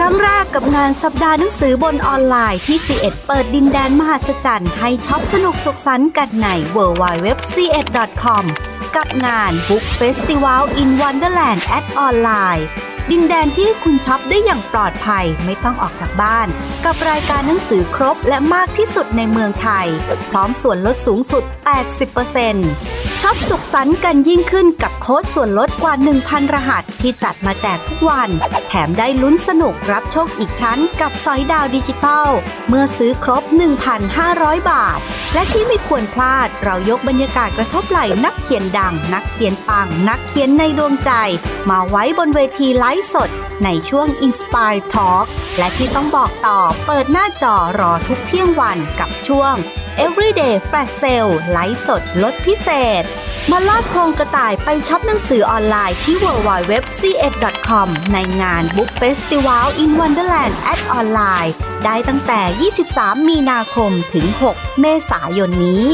ครั้งแรกกับงานสัปดาห์หนังสือบนออนไลน์ที่ c ีเอ็ดเปิดดินแดนมหัศจรรย์ให้ช็อปสนุกสุขสันต์กันใน w w w c 1 c o m กับงาน Book Festival in Wonderland at Online ดินแดนที่คุณช็อปได้อย่างปลอดภัยไม่ต้องออกจากบ้าน กับรายการหนังสือครบและมากที่สุดในเมืองไทย พร้อมส่วนลดสูงสุด 80% ช็อปสุขสันต์กันยิ่งขึ้นกับโค้ดส่วนลดกว่า 1,000 รหัสที่จัดมาแจกทุกวัน แถมได้ลุ้นสนุกรับโชคอีกชั้นกับสอยดาวดิจิตอลเมื่อซื้อครบ 1,500 บาท และที่ไม่ควรพลาดเรายกบรรยากาศกระทบไหล่นักเขียนดัง นักเขียนปัง นักเขียนในดวงใจ มาไว้บนเวทีไลฟ์สด ในช่วง Inspire Talk และที่ต้องบอกต่อเปิดหน้าจอรอทุกเที่ยงวันกับช่วง Everyday Flash Sale ไลฟ์สดลดพิเศษ มาลอดโครงกระต่ายไปช็อปหนังสือออนไลน์ที่ www.c1.com ในงาน Book Festival in Wonderland at Online ได้ตั้งแต่ 23 มีนาคมถึง 6 เมษายนนี้